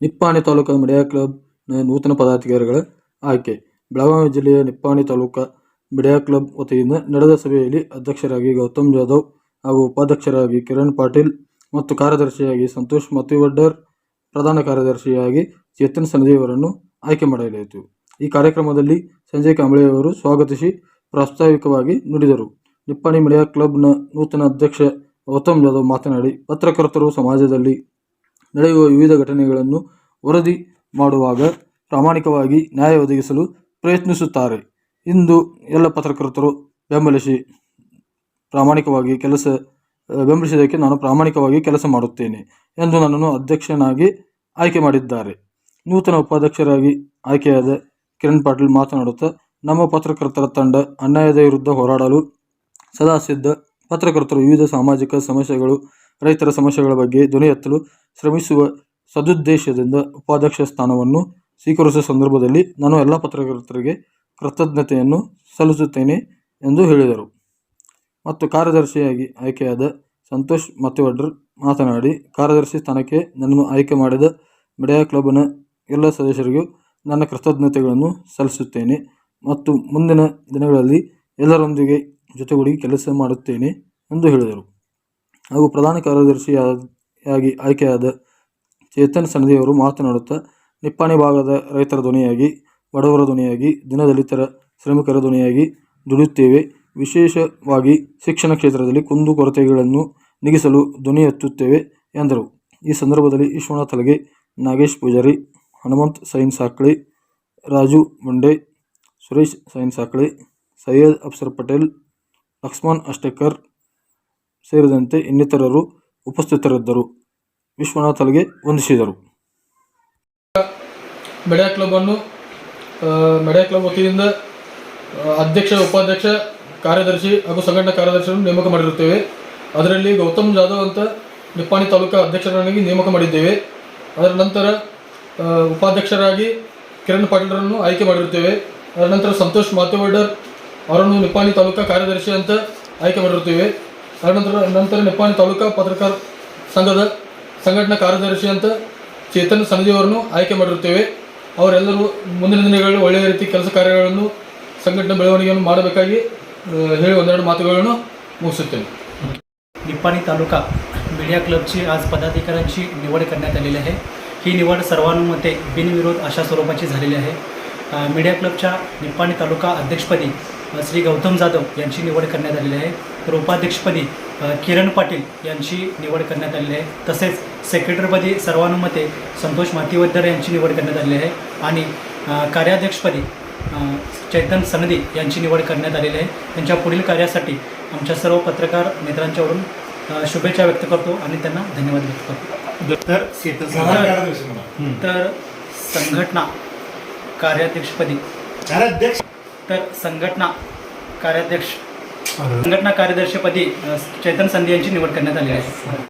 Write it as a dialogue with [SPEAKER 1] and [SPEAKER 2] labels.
[SPEAKER 1] Nippani taluk media club ನೂತನ ಪದಾಧಿಕಾರಿಗಳ ಆಯ್ಕೆ. ಬೆಳಗಾವಿ ಜಿಲ್ಲೆಯ ನಿಪ್ಪಾಣಿ ತಾಲೂಕು ಮಿಡಿಯಾ ಕ್ಲಬ್ ವತಿಯಿಂದ ನಡೆದ ಸಭೆಯಲ್ಲಿ ಅಧ್ಯಕ್ಷರಾಗಿ ಗೌತಮ್ ಜಾಧವ್ ಹಾಗೂ ಉಪಾಧ್ಯಕ್ಷರಾಗಿ ಕಿರಣ್ ಪಾಟೀಲ್ ಮತ್ತು ಕಾರ್ಯದರ್ಶಿಯಾಗಿ ಸಂತೋಷ್ ಮತಿವಡ್ಡರ್ ಪ್ರಧಾನ ಕಾರ್ಯದರ್ಶಿಯಾಗಿ ಚೇತನ್ ಸನದಿಯವರನ್ನು ಆಯ್ಕೆ ಮಾಡಲಾಯಿತು. ಈ ಕಾರ್ಯಕ್ರಮದಲ್ಲಿ ಸಂಜಯ್ ಕಾಂಬಳೆಯವರು ಸ್ವಾಗತಿಸಿ ಪ್ರಾಸ್ತಾವಿಕವಾಗಿ ನುಡಿದರು. ನಿಪ್ಪಾಣಿ ಮಿಡಿಯಾ ಕ್ಲಬ್ನ ನೂತನ ಅಧ್ಯಕ್ಷ ಗೌತಮ್ ಜಾಧವ್ ಮಾತನಾಡಿ, ಪತ್ರಕರ್ತರು ಸಮಾಜದಲ್ಲಿ ನಡೆಯುವ ವಿವಿಧ ಘಟನೆಗಳನ್ನು ವರದಿ ಮಾಡುವಾಗ ಪ್ರಾಮಾಣಿಕವಾಗಿ ನ್ಯಾಯ ಒದಗಿಸಲು ಪ್ರಯತ್ನಿಸುತ್ತಾರೆ. ಇಂದು ಎಲ್ಲ ಪತ್ರಕರ್ತರು ಬೆಂಬಲಿಸಿ ಪ್ರಾಮಾಣಿಕವಾಗಿ ಕೆಲಸ, ಬೆಂಬಲಿಸಿದ್ದಕ್ಕೆ ನಾನು ಪ್ರಾಮಾಣಿಕವಾಗಿ ಕೆಲಸ ಮಾಡುತ್ತೇನೆ ಎಂದು ನನ್ನನ್ನು ಅಧ್ಯಕ್ಷನಾಗಿ ಆಯ್ಕೆ ಮಾಡಿದ್ದಾರೆ. ನೂತನ ಉಪಾಧ್ಯಕ್ಷರಾಗಿ ಆಯ್ಕೆಯಾದ ಕಿರಣ್ ಪಾಟೀಲ್ ಮಾತನಾಡುತ್ತಾ, ನಮ್ಮ ಪತ್ರಕರ್ತರ ತಂಡ ಅನ್ಯಾಯದ ವಿರುದ್ಧ ಹೋರಾಡಲು ಸದಾ ಸಿದ್ಧ. ಪತ್ರಕರ್ತರು ವಿವಿಧ ಸಾಮಾಜಿಕ ಸಮಸ್ಯೆಗಳು, ರೈತರ ಸಮಸ್ಯೆಗಳ ಬಗ್ಗೆ ಧ್ವನಿ ಎತ್ತಲು ಶ್ರಮಿಸುವ ಸದುದ್ದೇಶದಿಂದ ಉಪಾಧ್ಯಕ್ಷ ಸ್ಥಾನವನ್ನು ಸ್ವೀಕರಿಸುವ ಸಂದರ್ಭದಲ್ಲಿ ನಾನು ಎಲ್ಲ ಪತ್ರಕರ್ತರಿಗೆ ಕೃತಜ್ಞತೆಯನ್ನು ಸಲ್ಲಿಸುತ್ತೇನೆ ಎಂದು ಹೇಳಿದರು. ಮತ್ತು ಕಾರ್ಯದರ್ಶಿಯಾಗಿ ಆಯ್ಕೆಯಾದ ಸಂತೋಷ್ ಮತ್ತಿವಡ್ರ್ ಮಾತನಾಡಿ, ಕಾರ್ಯದರ್ಶಿ ಸ್ಥಾನಕ್ಕೆ ನನ್ನನ್ನು ಆಯ್ಕೆ ಮಾಡಿದ ಮಿಡಿಯಾ ಕ್ಲಬ್ನ ಎಲ್ಲ ಸದಸ್ಯರಿಗೂ ನನ್ನ ಕೃತಜ್ಞತೆಗಳನ್ನು ಸಲ್ಲಿಸುತ್ತೇನೆ ಮತ್ತು ಮುಂದಿನ ದಿನಗಳಲ್ಲಿ ಎಲ್ಲರೊಂದಿಗೆ ಜೊತೆಗೂಡಿ ಕೆಲಸ ಮಾಡುತ್ತೇನೆ ಎಂದು ಹೇಳಿದರು. ಹಾಗೂ ಪ್ರಧಾನ ಕಾರ್ಯದರ್ಶಿಯಾಗಿ ಆಯ್ಕೆಯಾದ ಚೇತನ್ ಸಣದಿಯವರು ಮಾತನಾಡುತ್ತಾ, ನಿಪ್ಪಾಣಿ ಭಾಗದ ರೈತರ ಧ್ವನಿಯಾಗಿ, ಬಡವರ ಧ್ವನಿಯಾಗಿ ದಿನದಲಿತರ ಶ್ರಮಿಕರ ಧ್ವನಿಯಾಗಿ ದುಡಿಯುತ್ತೇವೆ. ವಿಶೇಷವಾಗಿ ಶಿಕ್ಷಣ ಕ್ಷೇತ್ರದಲ್ಲಿ ಕುಂದುಕೊರತೆಗಳನ್ನು ನೀಗಿಸಲು ಧ್ವನಿ ಎತ್ತುತ್ತೇವೆ ಎಂದರು. ಈ ಸಂದರ್ಭದಲ್ಲಿ ವಿಶ್ವನಾಥ್ ಹಲಗೆ ನಾಗೇಶ್ ಪೂಜಾರಿ, ಹನುಮಂತ್ ಸೈನ್ ಸಾಕ್ಳಿ ರಾಜು ಮುಂಡೆ ಸುರೇಶ್ ಸೈನ್ ಸಾಕ್ಳಿ ಸೈಯದ್ ಅಫ್ಸರ್ ಪಟೇಲ್, ಲಕ್ಷ್ಮಣ್ ಅಷ್ಟೇಕರ್ ಸೇರಿದಂತೆ ಇನ್ನಿತರರು ಉಪಸ್ಥಿತರಿದ್ದರು. ವಿಶ್ವನಾಥಲ್ಗೆ ವಂದಿಸಿದರು.
[SPEAKER 2] ಮೆಡಿಯಾ ಕ್ಲಬ್ಬನ್ನು ಅನ್ನು ಮೆಡಿಯಾ ಕ್ಲಬ್ ವತಿಯಿಂದ ಅಧ್ಯಕ್ಷ, ಉಪಾಧ್ಯಕ್ಷ, ಕಾರ್ಯದರ್ಶಿ ಹಾಗೂ ಸಂಘಟನಾ ಕಾರ್ಯದರ್ಶಿಯನ್ನು ನೇಮಕ ಮಾಡಿರುತ್ತೇವೆ. ಅದರಲ್ಲಿ ಗೌತಮ್ ಜಾಧವ್ ಅಂತ ನಿಪ್ಪಾಣಿ ತಾಲೂಕಾ ಅಧ್ಯಕ್ಷರನ್ನಾಗಿ ನೇಮಕ ಮಾಡಿದ್ದೇವೆ. ಅದರ ನಂತರ ಉಪಾಧ್ಯಕ್ಷರಾಗಿ ಕಿರಣ್ ಪಾಟೀಲ್ರನ್ನು ಆಯ್ಕೆ ಮಾಡಿರುತ್ತೇವೆ. ಅದರ ನಂತರ ಸಂತೋಷ್ ಮಾತೇವಡ್ಡರ್ ಅವರನ್ನು ನಿಪ್ಪಾಣಿ ತಾಲೂಕಾ ಕಾರ್ಯದರ್ಶಿ ಅಂತ ಆಯ್ಕೆ ಮಾಡಿರುತ್ತೇವೆ. ಅದರ ನಂತರ ನಂತರ ನಿಪ್ಪಾಣಿ ತಾಲೂಕಾ ಪತ್ರಕರ್ತ ಸಂಘದ ಸಂಘಟನಾ ಕಾರ್ಯದರ್ಶಿ ಅಂತ ಚೇತನ್ ಸನದಿಯವರನ್ನು ಆಯ್ಕೆ ಮಾಡಿರುತ್ತೇವೆ ಅವರೆಲ್ಲರೂ ಮುಂದಿನ ದಿನಗಳಲ್ಲಿ ಒಳ್ಳೆಯ ರೀತಿ ಕೆಲಸ ಕಾರ್ಯಗಳನ್ನು ಸಂಘಟನೆ ಬೆಳವಣಿಗೆಯನ್ನು ಮಾಡಬೇಕಾಗಿ ಆ, ಹೇಳಿ ಒಂದೆರಡು ಮಾತುಗಳನ್ನು ಮುಗಿಸುತ್ತೇನೆ
[SPEAKER 3] निप्पाणी तालुका मीडिया क्लबची आज पदाधिकाऱ्यांची निवड करण्यात आलेली आहे ही निवड सर्वांमध्ये बिनविरोध अशा स्वरूपाची झालेली आहे अ, मीडिया क्लबच्या निप्पाणी तालुका अध्यक्षपदी श्री गौतम जाधव यांची निवड करण्यात आलेली आहे. तर उपाध्यक्षपदी किरण पाटील यांची निवड करण्यात आलेली आहे. तसेच सेक्रेटरीपदी सर्वानुमते संतोष मातीवद्दर यांची निवड करण्यात आलेली आहे. आणि कार्याध्यक्षपदी चैतन सनदी यांची निवड करण्यात आलेली आहे. त्यांच्या पुढील कार्यासाठी आमच्या सर्व पत्रकार मित्रांच्यावरून शुभेच्छा व्यक्त करतो आणि त्यांना धन्यवाद व्यक्त करतो.
[SPEAKER 4] तर
[SPEAKER 3] संघटना कार्याध्यक्षपदी.
[SPEAKER 4] कार्याध्यक्ष?
[SPEAKER 3] तर संघटना कार्याध्यक्ष. संघटना कार्यदर्शीपदी चैतन संधी यांची निवड करण्यात आलेली आहे.